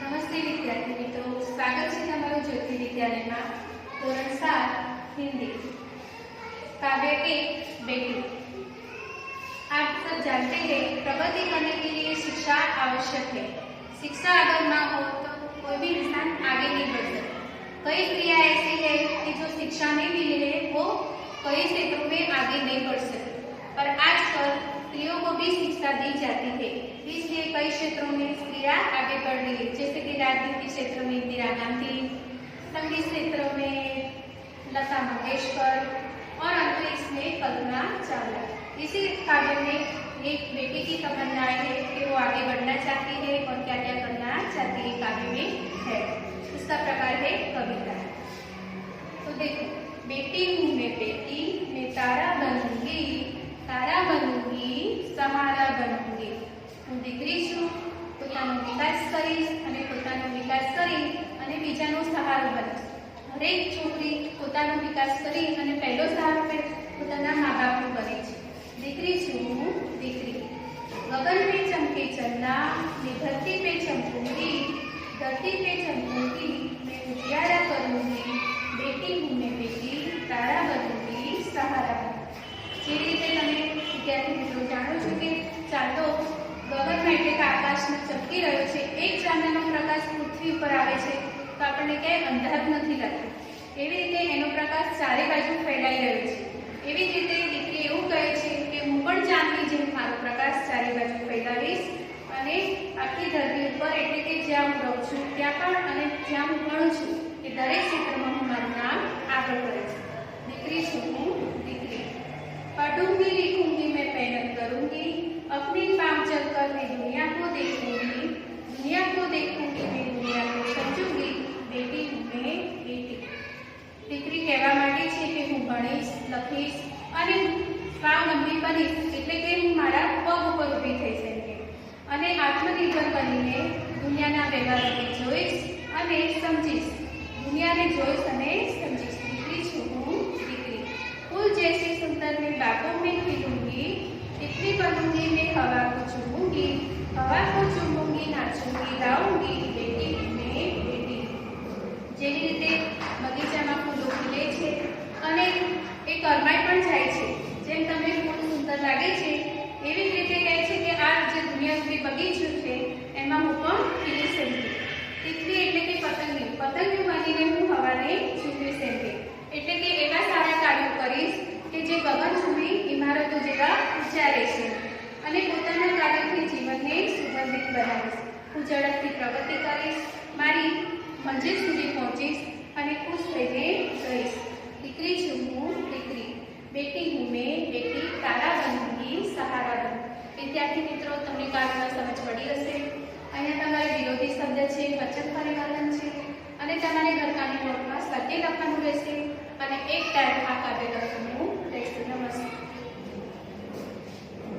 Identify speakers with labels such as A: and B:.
A: નમસ્તે વિદ્યાર્થી મિત્રો સ્વાગત છે તમારું જ્યોતિ વિદ્યાલયમાં ધોરણ સાત हिंदी काव्य एक बेटी आप सब जानते हैं प्रगति करने के लिए शिक्षा आवश्यक है शिक्षा अगर ना हो तो कोई भी इंसान आगे नहीं बढ़ सकता कई क्रिया ऐसी है कि जो शिक्षा नहीं मिली है वो कई क्षेत्रों में आगे नहीं बढ़ सकती पर आजकल स्त्रियों को भी शिक्षा दी जाती है। इसलिए कई क्षेत्रों में स्त्रियाँ आगे बढ़ रही है। जैसे कि राजनीति क्षेत्र में इंदिरा गांधी, संगीत क्षेत्र में लता मंगेशकर और अंतरिक्ष में कल्पना चावला। इसी काव्य में एक बेटी की तमन्नाएँ है कि वो आगे बढ़ना चाहती है और क्या क्या करना चाहती है काव्य में है। इसका प्रकार है कविता। तो देखो હરેક છોકરી પોતાનો વિકાસ કરી અને પહેલો સહારો પોતાના મા બાપનો કરે છે. દીકરી છું હું, દીકરી. ગગન પે ચમકે ચંદા ને ધરતી પે ચમકુંગી, ધરતી પે ચમકુંગી, મેં ઉજારા કરૂંગી, બેટી હું મેં બેટી, તારા બનૂંગી સહારા. જે રીતે તમે વિદ્યાર્થી મિત્રો જાણો છો કે ચાંદો ગગનમાં એટલે કે આકાશમાં ચમકી રહ્યો છે, એક ચાંદાનો પ્રકાશ પૃથ્વી ઉપર આવે છે. તો આપણને ક્યાંય અંધારું નથી લાગતું. એવી રીતે એનો પ્રકાશ ચારે બાજુ ફેલાઈ રહ્યો છે. એવી જ રીતે દીકરી એવું કહે છે કે હું પણ ચાંદની જેમ મારો પ્રકાશ ચારે બાજુ ફેલાવીશ અને આખી ધરતી ઉપર એટલે કે જ્યાં હું રહું છું, ત્યાં પણ અને જ્યાં હું ભણું છું, એ દરેક ક્ષેત્રમાં સ્વાવલંબી બનીશ એટલે કે હું મારા પગ ઉપર ઊભી થઈશ એમ કે અને આત્મનિર્ભર બનીને દુનિયાના વ્યવહારોને જોઈશ અને સમજીશ દુનિયાને જોઈશ અને સમજીશ દીકરી છું હું દીકરી फूल जैसे सुंदर मैं बागों में खिलूंगी तितली बनूंगी मैं हवा को चूमूंगी हवा को चूमूंगी नाचूंगी गाऊंगी એમાં હું ત્રીસ સેન્ટી? તિતલી એટલે કે પતંગિયું પતંગિયું બનીને હું હવાને ચૂકવીશ સેન્ટી. એટલે કે એવા સારા કાર્યો કરીશ કે જે ગગનચુંબી ઇમારતો જેવા ઉચ્ચારે છે અને પોતાના કાર્યોથી જીવનને સુગંધિત બનાવીશ. હું ઝડપથી પ્રગતિ કરીશ, મારી મંજિલ સુધી પહોંચીશ અને ખુશ થઈને રહીશ. દીકરી છું હું દીકરી. બેટી હું મેં બેટી. તારા બનૂંગી સહારા બન વિદ્યાર્થી મિત્રો, તમને કાર્યમાં સમજ રહેશે અને એક ટાઈમ આ કાર્ય હું. રહેશે નમસ્કાર.